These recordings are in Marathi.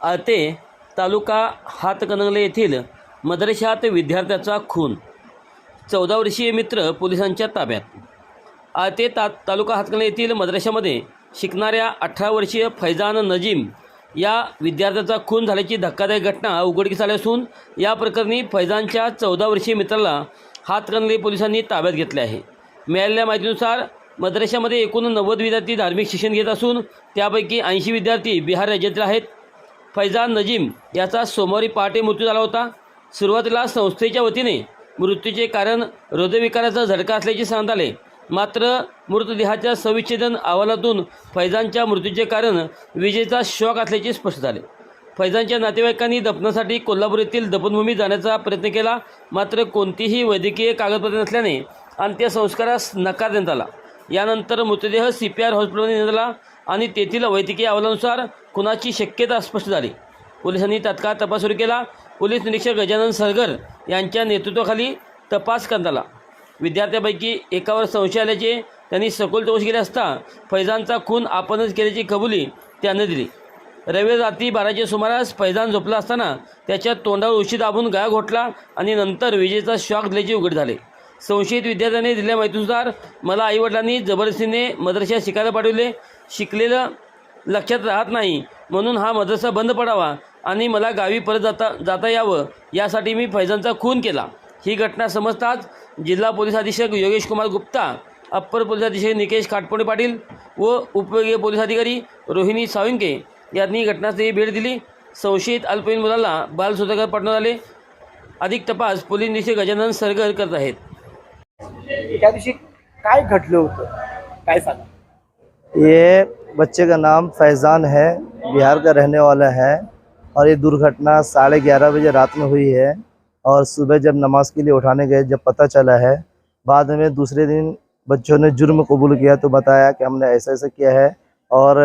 आळते तालुका हातकणंगले येथील मदरशात विद्यार्थ्याचा खून. चौदा वर्षीय मित्र पोलिसांच्या ताब्यात. आळते ता तालुका हातकणंगले येथील मदरशामध्ये शिकणाऱ्या अठरा वर्षीय फैजान नजीम या विद्यार्थ्याचा खून झाल्याची धक्कादायक घटना उघडकीस आली असून या प्रकरणी फैजानच्या चौदा वर्षीय मित्राला हातकणंगले पोलिसांनी ताब्यात घेतले आहे. मिळालेल्या माहितीनुसार मद्राशामध्ये एकूण नव्वद विद्यार्थी धार्मिक शिक्षण घेत असून त्यापैकी ऐंशी विद्यार्थी बिहार राज्यातील आहेत. फैजान नजीम याचा सोमवारी पहाटे मृत्यू झाला होता. सुरुवातीला संस्थेच्या वतीने मृत्यूचे कारण हृदयविकाराचा झटका असल्याचे सांगण्यात आले. मात्र मृतदेहाच्या सविच्छेदन अहवालातून फैजानच्या मृत्यूचे कारण विजेचा शॉक असल्याचे स्पष्ट झाले. फैजानच्या नातेवाईकांनी दफनासाठी कोल्हापूर येथील दफनभूमी जाण्याचा प्रयत्न केला. मात्र कोणतीही वैद्यकीय कागदपत्रे नसल्याने अंत्यसंस्कारास नकार देण्यात आला. यानंतर मृतदेह सी पी आर हॉस्पिटलमध्ये नेण्यात आला आणि तेथील वैद्यकीय अहवालानुसार खुनाची शक्यता स्पष्ट झाली. पोलिसांनी तत्काळ तपास सुरू केला. पोलीस निरीक्षक गजानन सरगर यांच्या नेतृत्वाखाली तपास करण्यात आला. विद्यार्थ्यापैकी एकावर संशय आल्याचे त्यांनी सखोल चौकशी केली असता फैजानचा खून आपणच केल्याची कबुली त्यानं दिली. रविवारी रात्री बाराच्या सुमारास फैजान झोपला असताना त्याच्या तोंडावर उशी दाबून गाय घोटला आणि नंतर विजेचा शॉक दिल्याचे उघड झाले. संशयित विद्यार्थ्याने दिल्या माहितीनुसार मला आईवडिलांनी जबरदस्तीने मदरशात शिकायला पाठवले. शिकलेलं लक्षात राहत नाही. म्हणून हा मदरसा बंद पडावा आणि मला गावी परत जाता जाता यावं यासाठी मी फैजांचा खून केला. ही घटना समजताच जिल्हा पोलीस अधीक्षक योगेश कुमार गुप्ता अप्पर पोलीस अधीक्षक निकेश खाटपोणे पाटील व उपविभागीय पोलीस अधिकारी रोहिणी सावंके यांनी घटनास्थळी भेट दिली. संशयित अल्पवयीन मुलाला बालसुधाकर पाठवण्यात आले. अधिक तपास पोलीस निरीक्षक गजानन सरगर करत आहेत. त्या दिवशी काय घडलं होतं? काय सांगा ये बच्चे का नाम फैज़ान है, बिहार का रहने वाला है और ये दुर्घटना साढ़े ग्यारह बजे रात में हुई है और सुबह जब नमाज़ के लिए उठाने गए, जब पता चला है, बाद में दूसरे दिन बच्चों ने जुर्म कबूल किया तो बताया कि हमने ऐसा ऐसा किया है और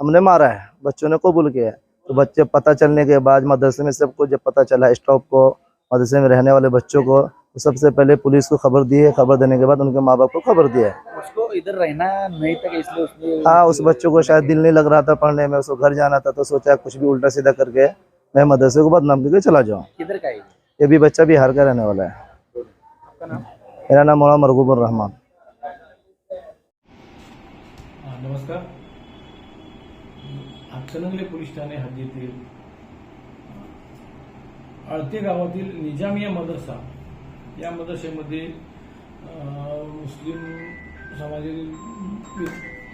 हमने मारा है, बच्चों ने कबूल किया है। तो बच्चे पता चलने के बाद मदरसे में सबको जब पता चला, स्टॉप को, मदरसे में रहने वाले बच्चों को तो सबसे पहले पुलिस को खबर दी है खबर देने के बाद उनके माँ बाप को खबर दिया है। उसको इधर रहना नहीं था इसलिए उसने हाँ उस बच्चों को शायद दिल नहीं लग रहा था पढ़ने में उसको घर जाना था तो सोचा कुछ भी उल्टा सीधा करके मैं मदरसे को बदनाम करके चला जाऊँ। किधर का ये? ये भी बच्चा बिहार का रहने वाला है। आपका नाम? मेरा नाम मौलाना मरगूबर रहमान। हा, नमस्कार। हातकणंगले पोलीस ठाणे हद्दीतील आळते गावातील निजामिया मदरसा या मदरसेमध्ये मुस्लिम समाजातील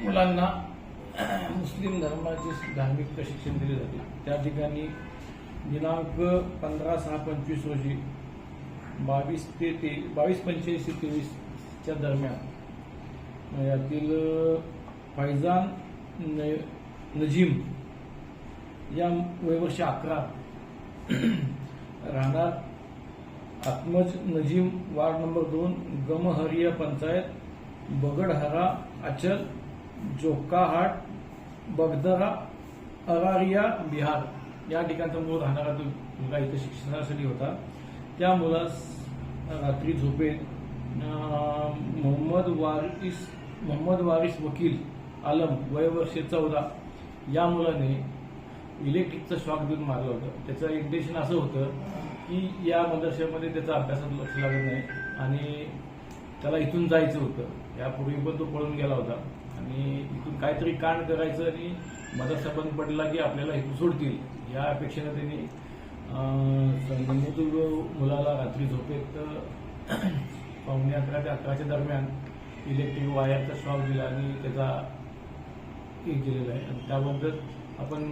मुलांना मुस्लिम धर्माचे धार्मिक प्रशिक्षण दिले जाते. त्या ठिकाणी दिनांक पंधरा सहा पंचवीस रोजी बावीस ते ते बावीस पंच्याऐंशी तेवीसच्या दरम्यान यातील फैजान नजीम या वयवर्ष अकरा राहणार. आत्मज नजीम वार्ड नंबर दोन गमहरिया पंचायत बगडहरा अचल जोकाहाट बगदरा अरारिया बिहार. या ठिकाणचा मूळ राहणारा तो मुलगा इथं शिक्षणासाठी होता. त्या मुलास रात्री झोपेत मोहम्मद वारिस मोहम्मद वारिस वकील आलम वयवर्षे चौदा. या मुलाने इलेक्ट्रिकचा शॉक देऊन मारलं होतं. त्याचं इंटेन्शन असं होतं की या मदरशामध्ये त्याचा अभ्यासात लक्ष लागत नाही. आणि त्याला इथून जायचं होतं. यापूर्वी पण तो पळून गेला होता. आणि इथून काहीतरी कांड करायचं आणि मदरसा बंद पडला की आपल्याला इथून सोडतील. या अपेक्षेनं त्यांनी अं, मुलाला रात्री झोपेत पावणे अकरा ते अकराच्या दरम्यान इलेक्ट्रिक वायरचा शॉक दिला आणि त्याचा हे केलेलं आहे. आणि त्याबद्दल आपण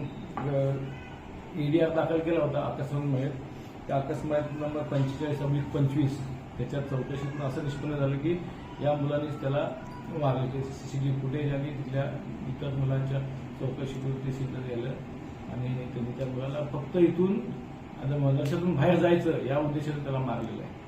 ईडीआर दाखल केला होता अकस्मातमुळे त्या अकस्मात नंबर पंचेचाळीस अब्लिक पंचवीस त्याच्यात चौकशीतून असं निष्पन्न झालं की या मुलांनीच त्याला मारले. ते सीसीटीव्ही फुटेज आणि तिथल्या इतर मुलांच्या चौकशीतून ते सिद्ध झालं. आणि त्यांनी त्या मुलाला फक्त इथून आता मदरशातून बाहेर जायचं या उद्देशाने त्याला मारलेलं आहे.